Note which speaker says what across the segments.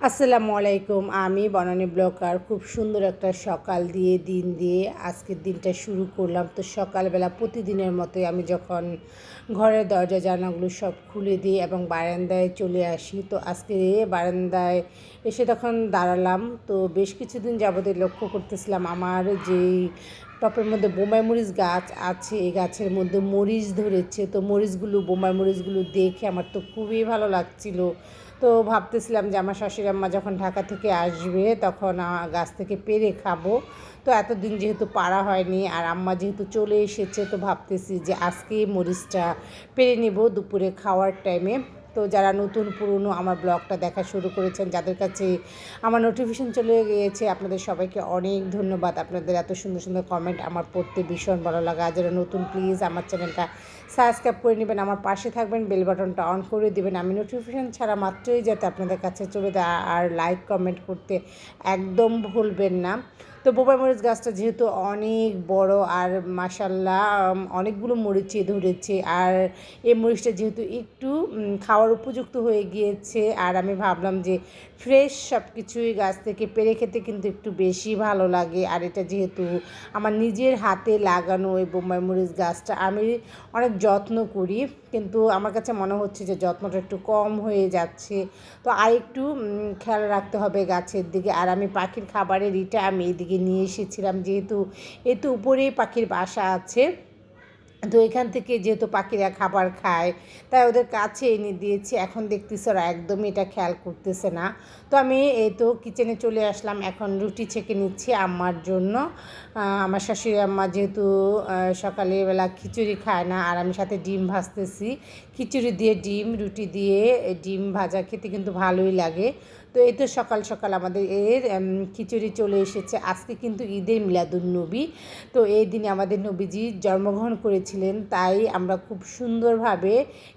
Speaker 1: আসসালামু আলাইকুম। আমি বনানী ব্লকার। খুব সুন্দর একটা সকাল দিয়ে দিন দিয়ে আজকের দিনটা শুরু করলাম। তো সকালবেলা প্রতিদিনের মতোই আমি যখন ঘরের দরজা জানাগুলো সব খুলে দিই এবং বারান্দায় চলে আসি, তো আজকে বারান্দায় এসে তখন দাঁড়ালাম। তো বেশ কিছুদিন যাবতীয় লক্ষ্য করতেছিলাম আমার যেই টপের মধ্যে বোম্বাই মরিচ গাছ আছে, এই গাছের মধ্যে মরিচ ধরেছে। তো মরিচগুলো বোম্বাই মরিচগুলো দেখে আমার তো খুবই ভালো লাগছিল। তো ভাবতেছিলাম যে আমার শাশুড়ি আম্মা যখন ঢাকা থেকে আসবে তখন গাছ থেকে পেরে খাব। তো এতদিন যেহেতু পাড়া হয়নি আর আম্মা যেহেতু চলে এসেছে, তো ভাবতেছি যে আজকে মরিচটা পেরে নেব দুপুরে খাওয়ার টাইমে তো যারা নতুন, পুরনো আমার ব্লগটা দেখা শুরু করেছেন, যাদের কাছে আমার নোটিফিকেশন চলে গিয়েছে, আপনাদের সবাইকে অনেক ধন্যবাদ। আপনাদের এত সুন্দর সুন্দর কমেন্ট আমার পড়তে ভীষণ ভালো লাগে। আর যারা নতুন প্লিজ আমার চ্যানেলটা সাবস্ক্রাইব করে নেবেন। আমার পাশে থাকবেন বেল বাটনটা অন করে দেবেন। আমি নোটিফিকেশান ছাড়া মাত্রই যাতে আপনাদের কাছে চলে যায়। আর লাইক কমেন্ট করতে একদম ভুলবেন না। তো বোবাই মরিচ গাছটা যেহেতু অনেক বড় আর মাসাল্লাহ অনেকগুলো মরিচে ধরেছে। আর এই মরিচটা যেহেতু একটু খাওয়ার উপযুক্ত হয়ে গিয়েছে, আর আমি ভাবলাম যে ফ্রেশ সব কিছুই গাছ থেকে পেরে খেতে কিন্তু একটু বেশি ভালো লাগে। আর এটা যেহেতু আমার নিজের হাতে লাগানো এই বোম্বাই মরিচ গাছটা, আমি অনেক যত্ন করি। কিন্তু আমার কাছে মনে হচ্ছে যে যত্নটা একটু কম হয়ে যাচ্ছে। তো আর একটু খেয়াল রাখতে হবে গাছের দিকে। আর আমি পাখির খাবারের ইটা আমি এদিকে নিয়ে এসেছিলাম যেহেতু, এতে উপরেই পাখির বাসা আছে। তো এখান থেকে যেহেতু পাখিরা খাবার খায়, তাই ওদের কাছে এনে দিয়েছি। এখন দেখতেছি ওরা একদমই এটা খেয়াল করতেছে না। তো আমি এই তো কিচেনে চলে আসলাম, এখন রুটি ছেঁকে নিচ্ছি আম্মার জন্য। আমার শাশুড়ি আম্মা যেহেতু সকালবেলা খিচুড়ি খায় না, আর আমি সাথে ডিম ভাজতেছি। খিচুড়ি দিয়ে ডিম, রুটি দিয়ে ডিম ভাজা খেতে কিন্তু ভালোই লাগে। তো এই তো সকাল সকাল আমাদের এর খিচুড়ি চলে এসেছে। আজকে কিন্তু ঈদের মিলাদুল নবী তো এই দিনে আমাদের নবীজি জন্মগ্রহণ করেছিলেন, তাই আমরা খুব সুন্দরভাবে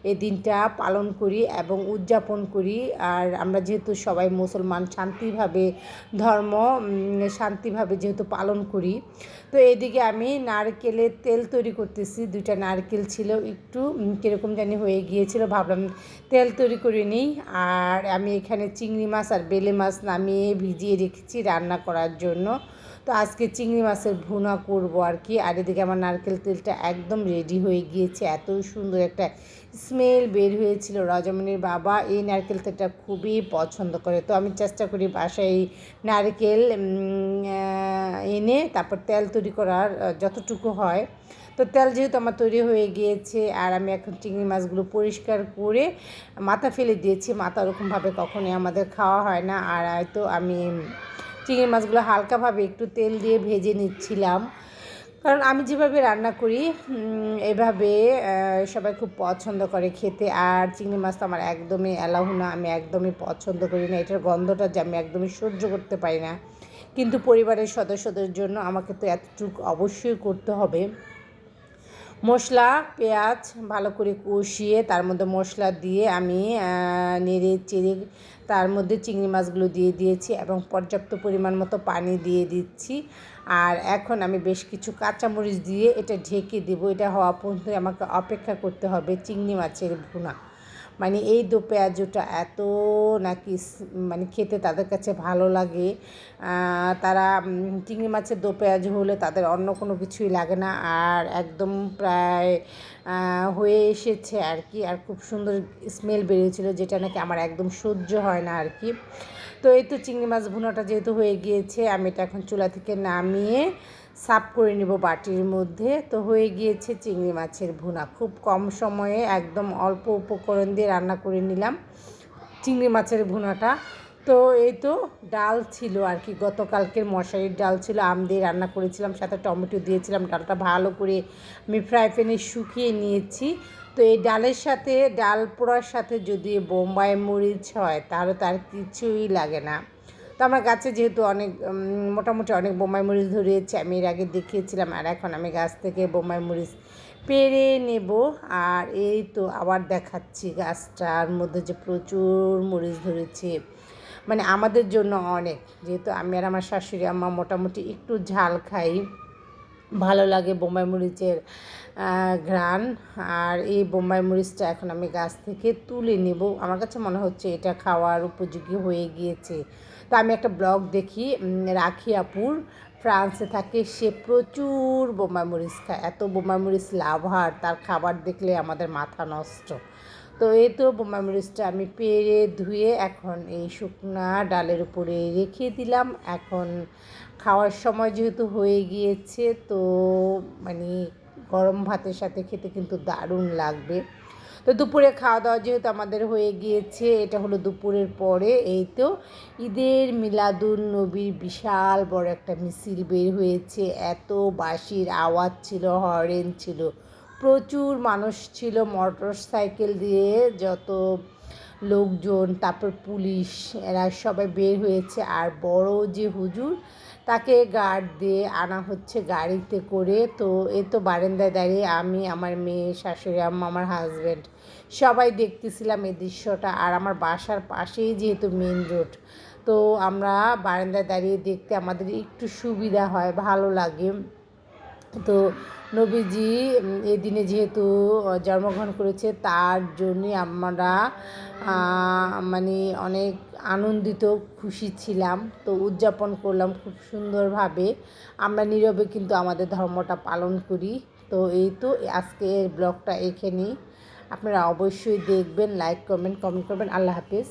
Speaker 1: এই দিনটা পালন করি এবং উদযাপন করি। আর আমরা যেহেতু সবাই মুসলমান, শান্তিভাবে ধর্ম শান্তিভাবে যেহেতু পালন করি। তো এদিকে আমি নারকেলের তেল তৈরি করতেছি, দুইটা নারকেল ছিল, একটু কীরকম জানি হয়ে গিয়েছিল, ভাবলাম তেল তৈরি করে নিই। আর আমি এখানে চিংড়ি মাছ আর বেলে মাছ নামিয়ে ভিজিয়ে রেখেছি রান্না করার জন্য। তো আজকে চিংড়ি মাছের ভুনা করব আর কি। আর এদিকে আমার নারকেল তেলটা একদম রেডি হয়ে গিয়েছে। এত সুন্দর একটা স্মেল বের হয়েছিল। রজমনির বাবা এই নারকেল তেলটা খুবই পছন্দ করে। তো আমি চেষ্টা করি বাসায় এই নারকেল এনে তারপর তেল তৈরি করার যতটুকু হয়। তো তেল যেহেতু আমার তৈরি হয়ে গিয়েছে আর আমি এখন চিংড়ি মাছগুলো পরিষ্কার করে মাথা ফেলে দিয়েছি। মাথা ওরকমভাবে কখনোই আমাদের খাওয়া হয় না। আর হয়তো আমি চিংড়ি মাছগুলো হালকাভাবে একটু তেল দিয়ে ভেজে নিচ্ছিলাম। কারণ আমি যেভাবে রান্না করি এভাবে সবাই খুব পছন্দ করে খেতে। আর চিংড়ি মাছ তো আমার একদমই অ্যালাউ না, আমি একদমই পছন্দ করি না। এটার গন্ধটা যে আমি একদমই সহ্য করতে পারি না। কিন্তু পরিবারের সদস্যদের জন্য আমাকে তো এতটুকু অবশ্যই করতে হবে। মশলা, পেঁয়াজ ভালো করে কষিয়ে তার মধ্যে মশলা দিয়ে আমি নেড়ে চেড়ে তার মধ্যে চিংড়ি মাছগুলো দিয়ে দিয়েছি এবং পর্যাপ্ত পরিমাণ মতো পানি দিয়ে দিচ্ছি। আর এখন আমি বেশ কিছু কাঁচামরিচ দিয়ে এটা ঢেকে দেবো। এটা হওয়া পর্যন্ত আমাকে অপেক্ষা করতে হবে চিংড়ি মাছের ভুনা। মানে এই দো পেঁয়াজটা এত নাকি মানে খেতে তাদের কাছে ভালো লাগে। তারা চিংড়ি মাছের দো পেঁয়াজ হলে তাদের অন্য কোনো কিছুই লাগে না। আর একদম প্রায় হয়ে এসেছে আর কি। আর খুব সুন্দর স্মেল বেরিয়েছিল যেটা নাকি আমার একদম সহ্য হয় না আর কি। তো এই তো চিংড়ি মাছ ভুনাটা যেহেতু হয়ে গিয়েছে, আমি এটা এখন চুলা থেকে নামিয়ে সাফ করে নেব বাটির মধ্যে। তো হয়ে গিয়েছে চিংড়ি মাছের ভুনা। খুব কম সময়ে একদম অল্প উপকরণ দিয়ে রান্না করে নিলাম চিংড়ি মাছের ভুনাটা। তো এই তো ডাল ছিল আর কি। গতকালকের মশারির ডাল ছিল, আম দিয়ে রান্না করেছিলাম, সাথে টমেটো দিয়েছিলাম। ডালটা ভালো করে আমি ফ্রাই প্যানে শুকিয়ে নিয়েছি। তো এই ডালের সাথে, ডাল পোড়ার সাথে যদি বোম্বাই মরিচ হয়, তাহলে তার কিছুই লাগে না। তো আমার গাছে যেহেতু অনেক মোটামুটি অনেক বোম্বাই মরিচ ধরিয়েছে আমি এর আগে দেখিয়েছিলাম, আর এখন আমি গাছ থেকে বোম্বাই মরিচ পেরে নেব। আর এই তো আবার দেখাচ্ছি গাছটার মধ্যে যে প্রচুর মরিচ ধরেছে। মানে আমাদের জন্য অনেক, যেহেতু আমি আর আমার শাশুড়ি আম্মা মোটামুটি একটু ঝাল খাই। ভালো লাগে বোম্বাই মরিচের ঘ্রাণ। আর এই বোম্বাই মরিচটা এখন আমি গাছ থেকে তুলে নেব। আমার কাছে মনে হচ্ছে এটা খাওয়ার উপযোগী হয়ে গিয়েছে। তো আমি একটা ব্লগ দেখি রাখি আপুর। ফ্রান্সে থাকে সে প্রচুর বোম্বাই মরিচ খায়। এত বোম্বাই মরিচ লাভার তার খাবার দেখলে আমাদের মাথা নষ্ট। তো এই তো বোম্বাই মরিচটা আমি পেরে ধুয়ে এখন এই শুকনা ডালের উপরে রেখে দিলাম। এখন খাওয়ার সময় যেহেতু হয়ে গিয়েছে, তো মানে গরম ভাতের সাথে খেতে কিন্তু দারুণ লাগবে। তো দুপুরে খাওয়া দাওয়া যেহেতু আমাদের হয়ে গিয়েছে, এটা হলো দুপুরের পরে। এই তো ঈদের মিলাদুল নবীর বিশাল বড় একটা মিছিল বের হয়েছে। এত বাঁশির আওয়াজ ছিল, হরেন ছিল, প্রচুর মানুষ ছিল মোটর সাইকেল দিয়ে, যত লোকজন, তারপর পুলিশ, এরা সবাই বের হয়েছে। আর বড় যে হুজুর তাকে গার্ড দিয়ে আনা হচ্ছে গাড়িতে করে। তো এ তো বারান্দায় দাঁড়িয়ে আমি, আমার মেয়ে, শাশুড়ি, আম্মা, আমার হাজব্যান্ড সবাই দেখতেছিলাম এই দৃশ্যটা। আর আমার বাসার পাশেই যেহেতু মেন রোড তো আমরা বারান্দায় দাঁড়িয়ে দেখতে আমাদের একটু সুবিধা হয়, ভালো লাগে। তো নবীজি এই দিনে যেহেতু জন্মগ্রহণ করেছে, তার জন্যই আমরা মানে অনেক আনন্দিত, খুশি ছিলাম। তো উদযাপন করলাম খুব সুন্দরভাবে। আমরা নীরবে কিন্তু আমাদের ধর্মটা পালন করি। তো এই তো আজকের ব্লগটা এখানেই। আপনারা অবশ্যই দেখবেন লাইক কমেন্ট কমেন্ট করবেন। আল্লাহ হাফিজ।